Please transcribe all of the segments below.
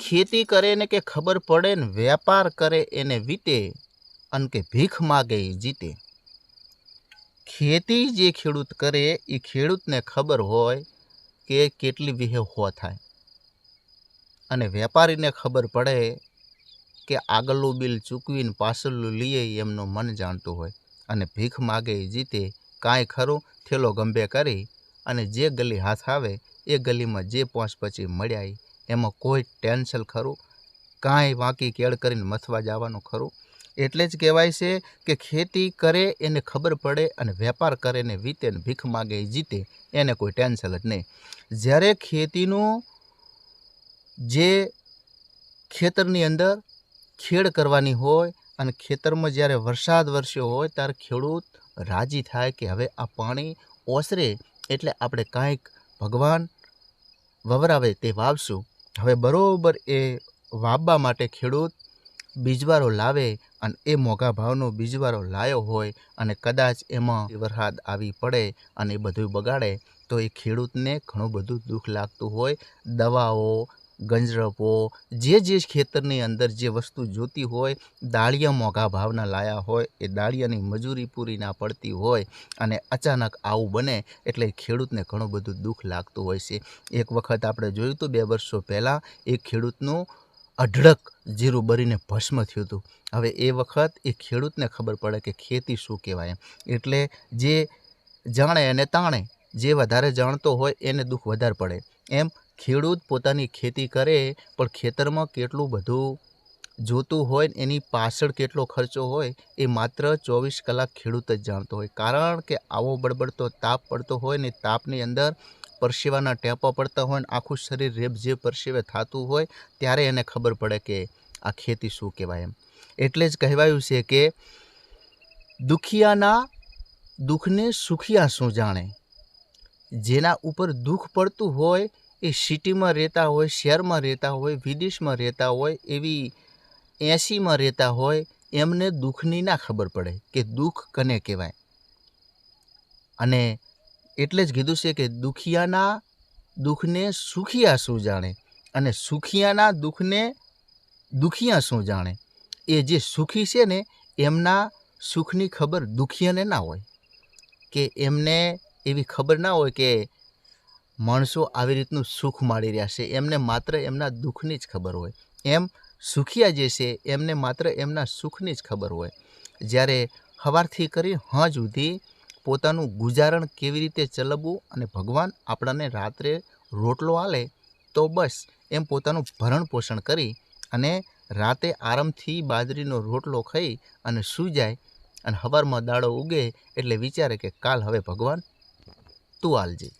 ખેતી કરે ને કે ખબર પડે ને વેપાર કરે એને વીતે અને કે ભીખ માગે એ જીતે. ખેતી જે ખેડૂત કરે એ ખેડૂતને ખબર હોય કે કેટલી વિહે હો થાય. અને વેપારીને ખબર પડે કે આગળનું બિલ ચૂકવીને પાછળનું લઈએ એમનું મન જાણતું હોય. અને ભીખ માગે એ જીતે. કાંઈ ખરું? થેલો ગંભે કરી. અને જે ગલી હાથ આવે, એ ગલીમાં જે પાંચ પછી મળ્યા એમાં કોઈ ટેન્શન ખરું? કાંઈ વાંકી કેળ કરીને મથવા જવાનું ખરું? એટલે જ કહેવાય છે કે ખેતી કરે એને ખબર પડે અને વેપાર કરે ને વીતે ને ભીખ માગે જીતે, એને કોઈ ટેન્શન જ નહીં. જ્યારે ખેતીનું જે ખેતરની અંદર ખેડ કરવાની હોય અને ખેતરમાં જ્યારે વરસાદ વરસ્યો હોય, ત્યારે ખેડૂત રાજી થાય કે હવે આ પાણી ઓસરે એટલે આપણે કાંઈક ભગવાન વવરાવે તે વાવશું. હવે બરાબર એ વાવવા માટે ખેડૂત બીજવારો લાવે અને એ મોંઘા ભાવનો બીજવારો લાવ્યો હોય અને કદાચ એમાં વરસાદ આવી પડે અને એ બધું બગાડે, તો એ ખેડૂતને ઘણું બધું દુઃખ લાગતું હોય. દવાઓ ગંજરપો, જે જે ખેતરની અંદર જે વસ્તુ જોતી હોય, દાળિયા મોંઘા ભાવના લાયા હોય, એ દાળિયાની મજૂરી પૂરી ના પડતી હોય અને અચાનક આવું બને એટલે ખેડૂતને ઘણું બધું દુઃખ લાગતું હોય છે. એક વખત આપણે જોયું હતું, બે વર્ષો પહેલાં એક ખેડૂતનું અઢળક જીરું બરીને ભસ્મ થયું હતું. હવે એ વખત એ ખેડૂતને ખબર પડે કે ખેતી શું કહેવાય એટલે જે જાણે અને તાણે, જે વધારે જાણતો હોય એને દુઃખ વધારે પડે એમ. ખેડૂત પોતાની ખેતી કરે, પણ ખેતરમાં કેટલું બધું જોતું હોય એની પાછળ કેટલો ખર્ચો હોય, એ માત્ર ચોવીસ કલાક ખેડૂત જ જાણતો હોય. કારણ કે આવો બળબડતો તાપ પડતો હોય ને તાપની અંદર પરસેવાના ટેપા પડતા હોય ને આખું શરીર રેબઝેબ પરસેવે થતું હોય, ત્યારે એને ખબર પડે કે આ ખેતી શું કહેવાય એમ. એટલે જ કહેવાયું છે કે દુખિયાના દુઃખને સુખિયા શું જાણે? જેના ઉપર દુઃખ પડતું હોય એ સિટીમાં રહેતા હોય, શહેરમાં રહેતા હોય, વિદેશમાં રહેતા હોય, એવી એસીમાં રહેતા હોય, એમને દુઃખની ના ખબર પડે કે દુઃખ કને કહેવાય. અને એટલે જ કીધું છે કે દુખિયાના દુઃખને સુખિયા શું જાણે અને સુખિયાના દુઃખને દુખિયા શું જાણે? એ જે સુખી છે ને, એમના સુખની ખબર દુખિયાને ના હોય. કે એમને એવી ખબર ના હોય કે માણસો આવી રીતનું સુખ માણી રહ્યા છે. એમને માત્ર એમના દુઃખની જ ખબર હોય. એમ સુખિયા જે છે, એમને માત્ર એમના સુખની જ ખબર હોય. જ્યારે સવારથી કરી હં સુધી પોતાનું ગુજારણ કેવી રીતે ચલાવવું અને ભગવાન આપણને રાત્રે રોટલો આલે, તો બસ એમ પોતાનું ભરણ પોષણ કરી અને રાતે આરામથી બાજરીનો રોટલો ખાઈ અને સૂઈ જાય અને હવારમાં દાડો ઉગે એટલે વિચારે કે કાલ હવે ભગવાન તું આલજે.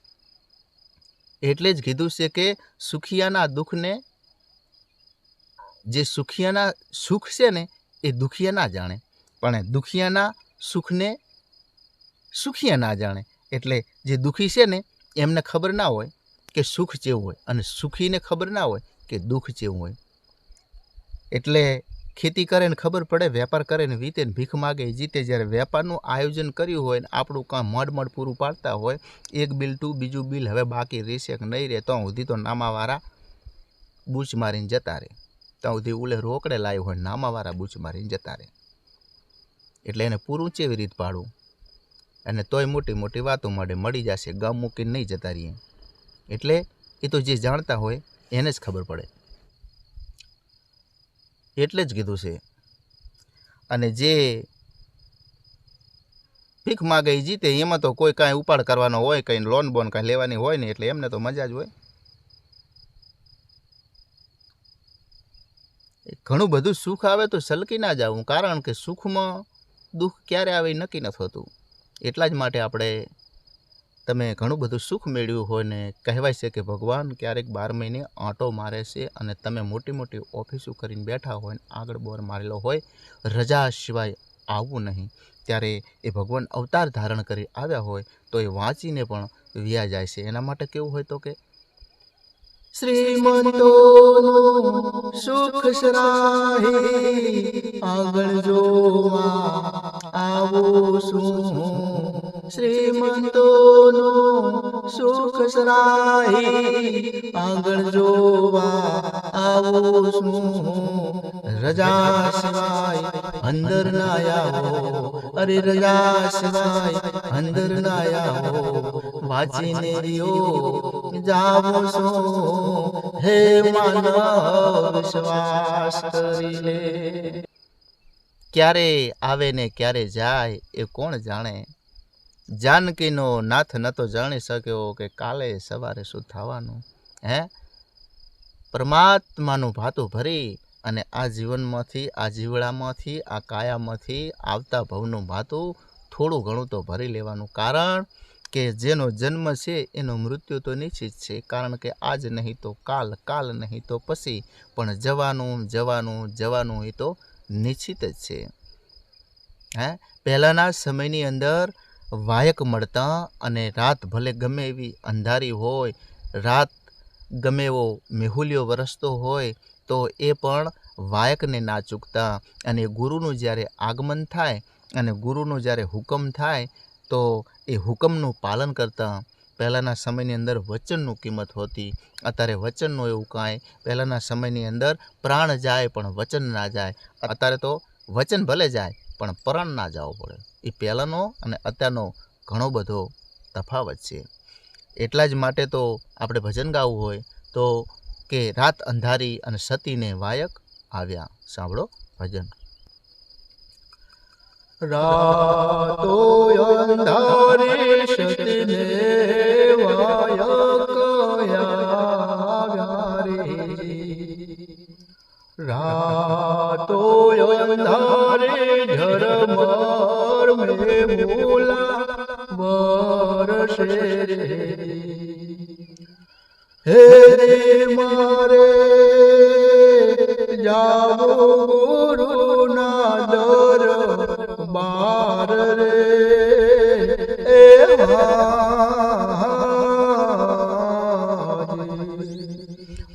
એટલે જ કીધું છે કે સુખિયાના દુઃખને, જે સુખિયાના સુખ છે ને, એ દુખિયા ના જાણે. પણ દુખિયાના સુખને સુખિયા ના જાણે. એટલે જે દુઃખી છે ને, એમને ખબર ના હોય કે સુખ જેવું હોય અને સુખીને ખબર ના હોય કે દુઃખ જેવું હોય. એટલે ખેતી કરે ને ખબર પડે, વેપાર કરે ને વીતે ને ભીખ માગે જીતે. જ્યારે વેપારનું આયોજન કર્યું હોય ને આપણું કામ મડ મડ પૂરું પાડતા હોય, એક બિલ, ટુ બીજું બિલ, હવે બાકી રહેશે કે નહીં રહે, તો સુધી તો નામાવાળા બૂચ મારીને જતા રહે. ત્યાં સુધી ઉલે રોકડે લાવ્યું હોય નામાવાળા બૂચ મારીને જતા રહે. એટલે એને પૂરું ચેવી રીત પાડવું? અને તોય મોટી મોટી વાતો મળે, મળી જશે, ગામ મૂકીને નહીં જતા રહીએ. એટલે એ તો જે જાણતા હોય એને જ ખબર પડે. એટલે જ કીધું છે. અને જે ભીખ માગે જીતે, એમાં તો કોઈ કાંઈ ઉપાડ કરવાનો હોય, કંઈ લોન બોન કાંઈ લેવાની હોય ને એટલે એમને તો મજા જ હોય. ઘણું બધું સુખ આવે તો સલકી ના જવું કારણ કે સુખમાં દુઃખ ક્યારે આવે નક્કી ન થતું. એટલા જ માટે આપણે તમે ઘણું બધું સુખ મેળવ્યું હોય ને કહેવાય છે કે ભગવાન ક્યારેક બાર મહિને આંટો મારે છે અને તમે મોટી મોટી ઓફિસો કરીને બેઠા હોય ને આગળ બોર મારેલો હોય, રજા સિવાય આવવું નહીં. ત્યારે એ ભગવાન અવતાર ધારણ કરી આવ્યા હોય તો એ વાંચીને પણ વ્યા જાય છે. એના માટે કેવું હોય તો કે શ્રીમંતોનું સુખ સરાહી આગળ જોવા આવું છું શ્રીમંતોનું સુખ સરાહી આંગણ જોવા આવું શું રજા સિવાય અંદર ના આવો અરે રજા સિવાય અંદર ના આવો વાંચીને રહ્યો જાવો છો હે માનવ વિશ્વાસ કરી લે ક્યારે આવે ને ક્યારે જાય એ કોણ જાણે? જાનકીનો નાથ ન જાણી શક્યો કે કાલે સવારે શું થવાનું, હે? પરમાત્માનું ભાતું ભરી અને આ જીવનમાંથી, આ જીવડામાંથી, આ કાયામાંથી આવતા ભવનું ભાતું થોડું ઘણું તો ભરી લેવાનું. કારણ કે જેનો જન્મ છે એનો મૃત્યુ તો નિશ્ચિત છે. કારણ કે આજ નહીં તો કાલ કાલ નહીં તો પછી. પણ જવાનું જવાનું જવાનું, એ તો નિશ્ચિત જ છે. હે? પહેલાંના સમયની અંદર વાયક મળતા અને રાત ભલે ગમે એવી અંધારી હોય, રાત ગમે એવો મેહુલિયો વરસતો હોય, તો એ પણ વાયકને ના ચૂકતા. અને ગુરુનું જ્યારે આગમન થાય અને ગુરુનો જ્યારે હુકમ થાય, તો એ હુકમનું પાલન કરતા. પહેલાંના સમયની અંદર વચનનું કિંમત હોતી. અત્યારે વચનનું એવું કાંઈ. પહેલાંના સમયની અંદર પ્રાણ જાય પણ વચન ના જાય. અત્યારે તો વચન ભલે જાય પણ પ્રાણ ના જવો પડે. એ પહેલાંનો અને અત્યારનો ઘણો બધો તફાવત છે. એટલા જ માટે તો આપણે ભજન ગાવું હોય તો કે રાત અંધારી અને સતીને વાયક આવ્યા. સાંભળો ભજન. રાતો અંધારી સતીને વાયક આવ્યા રે રાતો અંધારી ઝરમર મે મોલા વરસે હે રે મારે જાવો ગુરુના દર બાર રે એ હાજી.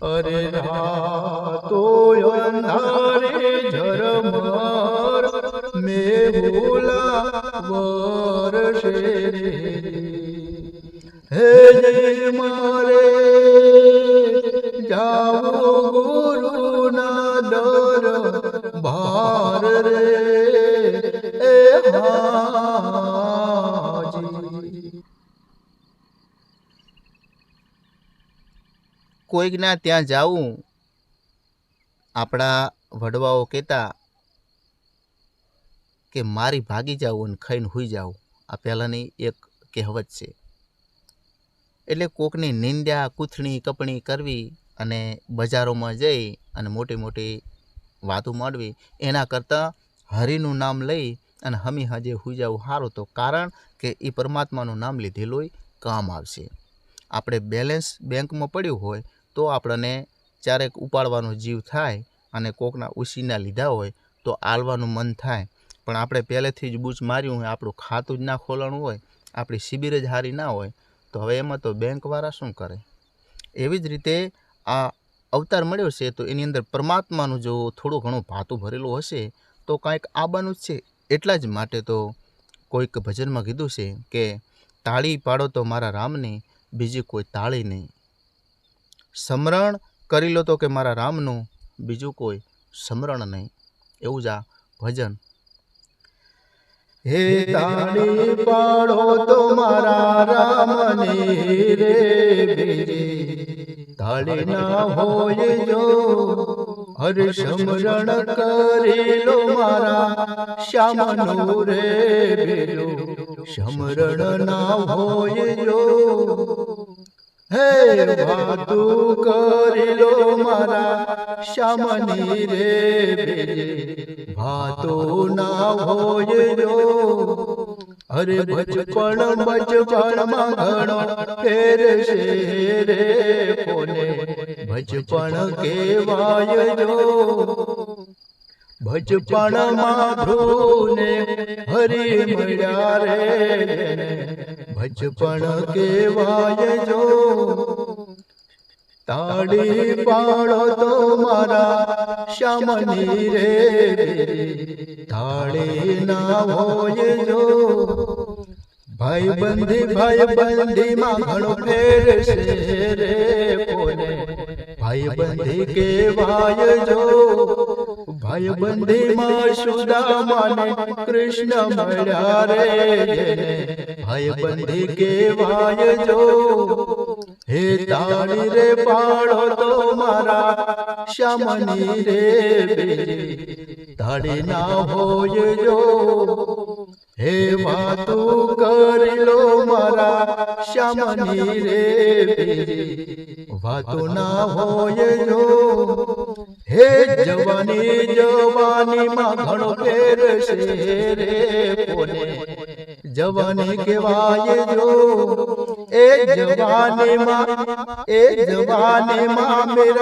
અરે રાતો અંધારે ઝરમર મેહુલા વરસે રે હે જય મારે જાવો ગુરુના દર ભાર રે એ હાજી કોઈકના ત્યાં જાવું આપણા વડવાઓ કહેતા કે મારી ભાગી જાઉં અને ખાઈને હોઈ જાઉં. આ પહેલાંની એક કહેવત છે. એટલે કોકની નિંદ્યા, કૂથણી, કપણી કરવી અને બજારોમાં જઈ અને મોટી મોટી વાતો માંડવી, એના કરતાં હરિનું નામ લઈ અને હમી હજે હુઈ જવું સારું તો કારણ કે એ પરમાત્માનું નામ લીધેલું કામ આવશે. આપણે બેલેન્સ બેંકમાં પડ્યું હોય તો આપણને ચારેક ઉપાડવાનો જીવ થાય અને કોકના ઉછીના લીધા હોય તો આલવાનું મન થાય. પણ આપણે પહેલેથી જ બૂચ માર્યું હોય, આપણું ખાતું જ ના ખોલાણું હોય, આપણી શિબિર જ હારી ના હોય, તો હવે એમાં તો બેંકવાળા શું કરે? એવી જ રીતે આ અવતાર મળ્યો છે, તો એની અંદર પરમાત્માનું જો થોડું ઘણું ભાતું ભરેલું હશે, તો કાંઈક આવવાનું જ છે. એટલા જ માટે તો કોઈક ભજનમાં કીધું છે કે તાળી પાડો તો મારા રામને, બીજી કોઈ તાળી નહીં. સમરણ કરી લો તો કે મારા રામનું, બીજું કોઈ સમરણ નહીં. એવું જ આ ભજન. હે તાળી પાડો તો મારા રામને રે તાળી ના હોય જો હર સમરણ કરેલો મારા શ્યામનું રે બેલો સમરણ ના હોય જો હે વાતું કરેલો મારા શ્યામની રે. બેલે ભાતો ના હોય જો અરે બચપણ બચપણમાં ઘણો ફેર છે રે કોને? બચપણ કેવાય. જો બચપણમાં ધ્રુને હરી મળ્યા રે. ભજપણ કેવાય. જો તાળી પાડો તો મારા શ્યામની રે. તાળી ના હોય જો. ભાઈ બંધી ભાઈ બંધી માં ઘણો ફેર છે રે. ભાઈ બંધી કેવાય જો ભાઈ બંધી માં સુદામાને કૃષ્ણ મળ્યા રે. ભાઈ બંધી કેવાય જો હે તાળી રે પાડો તો મારા શ્યામની રે તાળી ના હોય જો હે વાતું કરી લો મારા શ્યામની રે વાતું ના હોય જો હે જવાની જવાની માં ઘણો ફેર છે રે કોને? જવાની કહેવાય જો એ જવાની માં એ જવાની માં મેરા